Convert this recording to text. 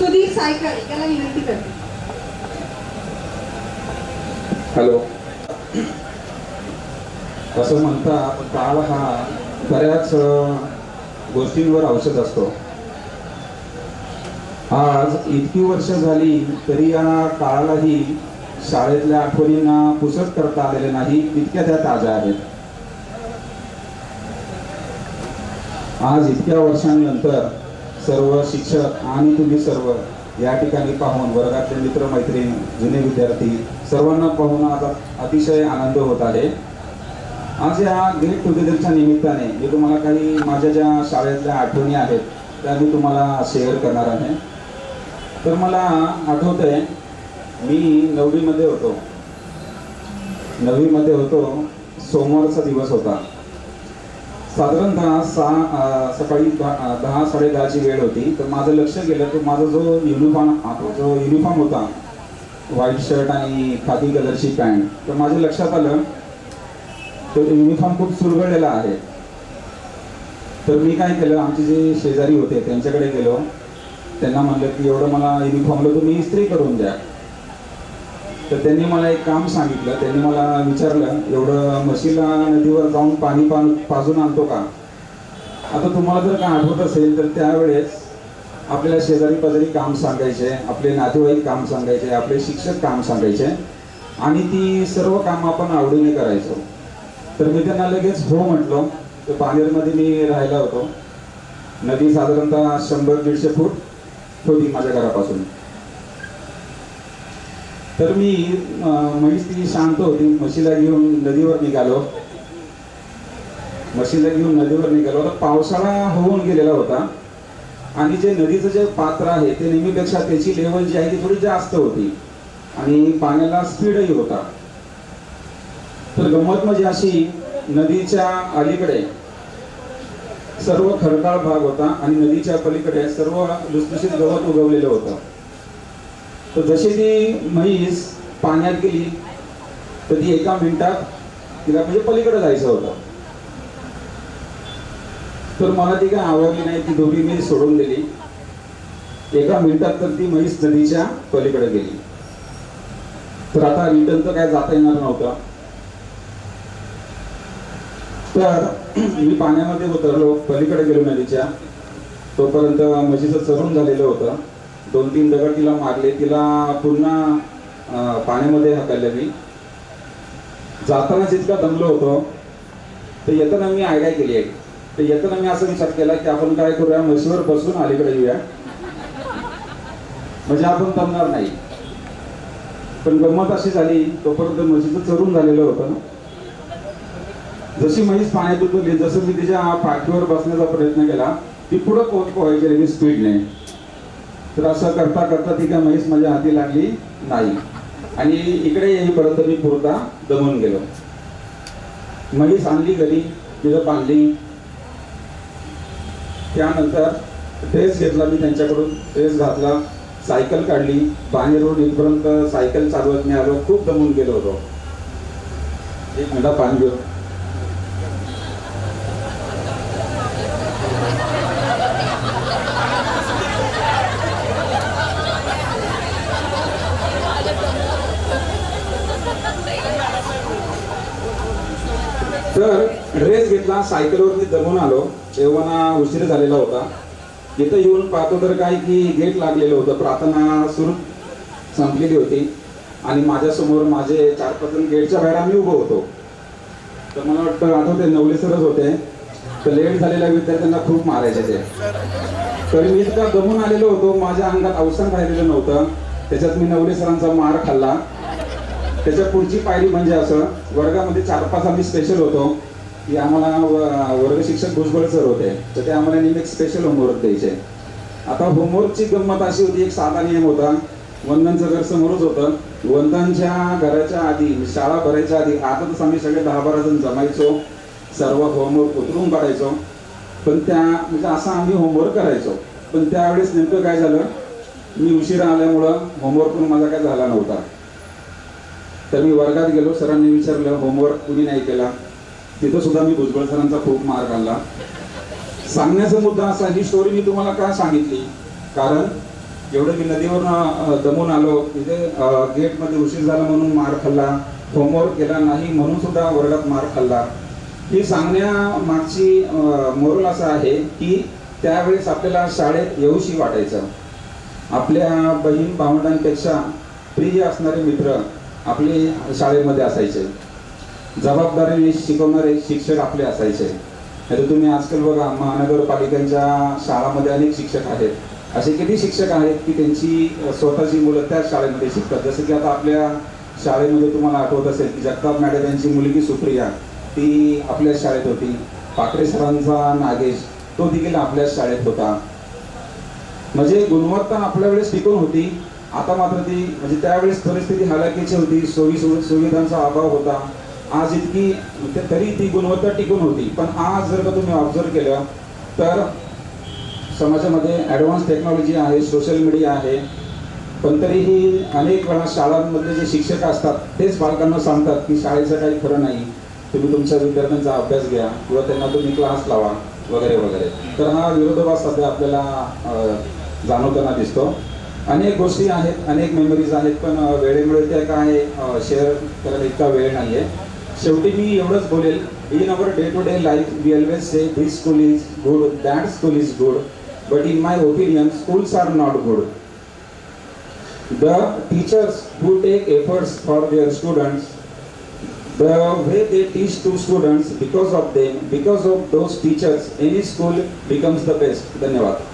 सुधीर सायकर याला विनंती करते. हॅलो. असं म्हणतात काळ हा बऱ्याच गोष्टींवर औषध असतो. आज इतकी वर्ष झाली तरी या काळालाही शाळेतल्या आठवणींना पुसत करता आलेले नाही तितक्या त्या ताज्या आहेत. आज इतक्या वर्षांनंतर सर्व शिक्षक आणि तुम्ही सर्व या ठिकाणी पाहून वर्गातले मित्र मैत्रीण जुने विद्यार्थी सर्वांना पाहून आता अतिशय आनंद होत आहे. आज या गेट टुगेदरच्या निमित्ताने मी तुम्हाला काही माझ्या ज्या शाळेतल्या आठवणी आहेत त्या मी तुम्हाला शेअर करणार आहे. तर मला आठवत आहे मी नववीमध्ये होतो. नववीमध्ये होतो सोमवारचा दिवस होता. साधारणतः सहा सकाळी दहा दहा साडेदहाची वेळ होती. तर माझं लक्ष गेलं तर माझा जो युनिफॉर्म जो युनिफॉर्म होता व्हाईट शर्ट आणि खादी कलरची पॅन्ट तर माझ्या लक्षात आलं तर युनिफॉर्म खूप सुरगळलेला आहे. तर मी काय केलं आमचे जे शेजारी होते त्यांच्याकडे गेलो. त्यांना म्हणलं की एवढं मला युनिफॉर्मला तुम्ही इस्त्री करून द्या. तर त्यांनी मला एक काम सांगितलं त्यांनी मला विचारलं एवढं म्हशीला नदीवर जाऊन पाणी पाजून आणतो का? आता तुम्हाला जर का आठवत असेल तर त्यावेळेस आपल्याला शेजारी पाजारी काम सांगायचे आपले नातेवाईक काम सांगायचे आपले शिक्षक काम सांगायचे आणि ती सर्व काम आपण आवडीने करायचो. तर मी त्यांना लगेच हो म्हटलो. तर पानेरमध्ये मी राहिला होतो. नदी साधारणतः शंभर दीडशे फूट होती माझ्या घरापासून. तर मी अं, म्हैस शांत होती. म्हशीला घेऊन नदीवर निघालो. म्हशीला घेऊन नदीवर निघालो. तर पावसाळा होऊन गेलेला होता. आणि जे नदीचं जे पात्र आहे ते नेहमीपेक्षा त्याची लेवल जी आहे ती थोडी जास्त होती. आणि पाण्याला स्पीडही होता. तर गंमत म्हणजे अशी नदीच्या अलीकडे सर्व खडकाळ भाग होता आणि नदीच्या पलीकडे सर्व लुसलुशीत गवत उगवलेलं होतं. तर जशी ती म्हैस पाण्यात गेली तर ती एका मिनिटात तिला म्हणजे पलीकडे जायचं होतं. तर मला ती काय आवडली नाही ती दोघी मी सोडून दिली. एका मिनिटात तर ती म्हैस नदीच्या पलीकडे गेली. तर आता रिटर्न तर काय जाता येणार नव्हतं. तर मी पाण्यामध्ये उतरलो पलीकडे गेलो नदीच्या. तोपर्यंत म्हशीचं चरून झालेलं होतं. दोन तीन दगड तिला मारले. तिला पुन्हा पाण्यामध्ये हाकललं मी. जाताना जितका दमलो होतो तर येताना मी आयडिया केली आहे तर येताना मी असा विचार केला की आपण काय करूया म्हशीवर बसून अलीकडे येऊया. म्हणजे आपण दमणार नाही. पण गंमत अशी झाली तोपर्यंत म्हशीचं चरून झालेलं होतं. ना जशी म्हैस पाण्यात उतरली जसं मी तिच्या पाठीवर बसण्याचा प्रयत्न केला ती पुढं पोहोच पोहायची स्पीडने तर असं करता करता ती काय म्हैस माझ्या हाती लागली नाही. आणि इकडे येईपर्यंत मी पुरता दमून गेलो. म्हैस आणली घरी तिथं बांधली त्यानंतर ड्रेस घेतला मी त्यांच्याकडून ड्रेस घातला सायकल काढली. बाणेरवरून इथपर्यंत सायकल चालवत मी आलो खूप दमून गेलो होतो. एक मिनिट पाणी घेऊ. तर ड्रेस घेतला सायकलवरती जमून दमून आलो. तेव्हा उशीर झालेला होता. तिथं येऊन पाहतो तर काय की गेट लागलेलं होतं. प्रार्थना सुरू संपलेली होती. आणि माझ्यासमोर माझे चार पाच जण गेटच्या बाहेर आम्ही उभं होतो. तर मला वाटतं आठवते नवले सरच होते. तर लेट झालेल्या विद्यार्थ्यांना खूप मारायचे ते. तर मी इतका दमून आलेलो होतो. माझ्या अंगात अवसान राहिलेलं नव्हतं. त्याच्यात मी नवले सरांचा मार खाल्ला. त्याच्या पुढची पायरी म्हणजे असं वर्गामध्ये चार पाच आम्ही स्पेशल होतो. की आम्हाला वर्ग शिक्षक भुजबळ सर होते. तर ते आम्हाला नेहमी एक स्पेशल होमवर्क द्यायचे. आता होमवर्कची गंमत अशी होती एक साधा नियम होता. वंदनचं घर समोरच होतं. वंदनच्या घराच्या आधी शाळा भरायच्या आधी आताच आम्ही सगळे दहा बारा जण जमायचो. सर्व होमवर्क उतरून काढायचो. पण त्या म्हणजे असं आम्ही होमवर्क करायचो. पण त्यावेळेस नेमकं काय झालं? मी उशिरा आल्यामुळं होमवर्क पण माझा काय झाला नव्हता. तर मी वर्गात गेलो सरांनी विचारलं होमवर्क कुणी नाही केला. तिथं सुद्धा मी भुजबळ सरांचा खूप मार खाल्ला. सांगण्याचा मुद्दा असा ही स्टोरी मी तुम्हाला का सांगितली? कारण एवढं मी नदीवरून दमून आलो तिथे गेटमध्ये उशीर झाला म्हणून मार खाल्ला होमवर्क केला नाही म्हणून सुद्धा वर्गात मार खाल्ला. ही सांगण्यामागची मोरल असं आहे की त्यावेळेस आपल्याला शाळेत येऊशी वाटायचं. आपल्या बहीण भावंडांपेक्षा प्रिय असणारे मित्र आपले शाळेमध्ये असायचे. जबाबदारीने शिकवणारे शिक्षक आपले असायचे. तर तुम्ही आजकाल बघा महानगरपालिकांच्या शाळामध्ये अनेक शिक्षक आहेत. असे किती शिक्षक आहेत की त्यांची स्वतःची मुलं त्याच शाळेमध्ये शिकतात. जसं की आता आपल्या शाळेमध्ये तुम्हाला आठवत असेल की जगताप मॅडम यांची मुलगी सुप्रिया ती आपल्याच शाळेत होती. पाकरे सरांचा नागेश तो देखील आपल्याच शाळेत होता. म्हणजे गुणवत्ता आपल्या वेळेस टिकून होती. आता मात्र ती म्हणजे त्यावेळेस परिस्थिती हलाखीची होती सोयी सुविधांचा अभाव होता. आज इतकी ते- तरी ती गुणवत्ता टिकून होती. पण आज जर का तुम्ही ऑब्झर्व केलं तर समाजामध्ये ॲडव्हान्स टेक्नॉलॉजी आहे सोशल मीडिया आहे. पण तरीही अनेक वेळा शाळांमधले जे शिक्षक असतात तेच पालकांना सांगतात की शाळेचं काही खरं नाही. तुम्ही तुमच्या विद्यार्थ्यांचा अभ्यास घ्या किंवा त्यांना तुम्ही क्लास लावा वगैरे वगैरे. तर हा विरोधाभास सध्या आपल्याला जाणवताना दिसतो. अनेक गोष्टी आहेत अनेक मेमरीज आहेत पण वेळेमुळे त्या काय शेअर करायला इतका वेळ नाही आहे शेवटी मी एवढंच बोलेल in our day to day life we always say this school is good that school is good but in my opinion schools are not good the teachers who take efforts for their students the way they teach to students because of them because of those teachers any school becomes the best धन्यवाद